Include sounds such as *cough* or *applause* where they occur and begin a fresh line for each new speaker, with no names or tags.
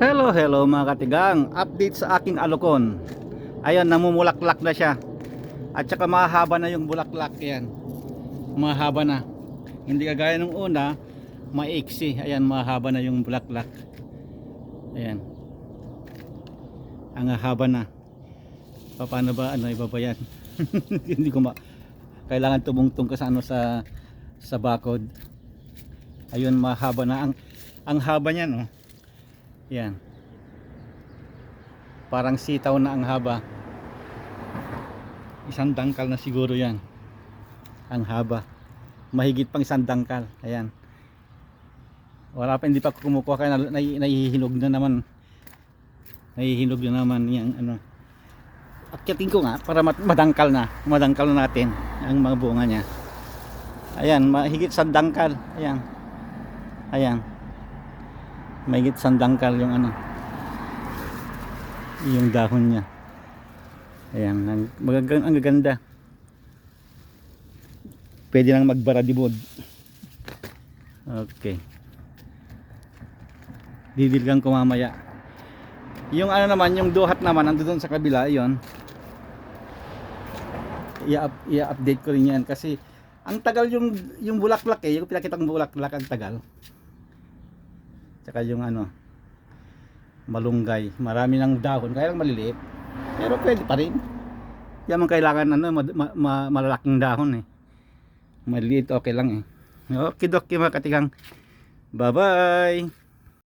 Hello, hello mga katigang. Update sa aking alokon. Ayan, namumulaklak na siya. At saka mahaba na yung bulaklak. Ayan. Mahaba na. Hindi kagaya nung una, maiksi. Ayan, mahaba na yung bulaklak. Ayan. Ang haba na. Pa- Paano ba ano ibaba yan? *laughs* Hindi ko ma kailangan tumungtong ka sa ano sa sa bakod. Ayun, mahaba na ang ang haba niya no. Yan. Parang sitaw na ang haba. Isang dangkal na siguro yan. Ang haba. Mahigit pang isang dangkal. Ayan. Wala pa, hindi pa kumukuha kaya nahihinog na naman. Nahihinog na naman yung ano. Akyatin ko nga para madangkal na. Madangkal na natin ang mga bunga niya. Ayan, mahigit sa dangkal. Ayan. Ayan mahigit sandangkal yung ano yung dahon niya. Ayan ang, magagang, ang gaganda. Pwede nang magbaradibod okay. Didilgan ko mamaya. Yung ano naman yung duhat naman ando doon sa kabila yon i-up- i-update ko rin yan kasi ang tagal yung yung bulaklak eh. Yung pinakitang bulaklak ang tagal Tsaka yung ano, malunggay. Marami ng dahon, kaya lang maliliit. Pero pwede pa rin. Yan man kailangan ano, ma, ma, ma- malalaking dahon eh. Maliliit okay lang eh. Okay, doki mga katigang. Bye-bye!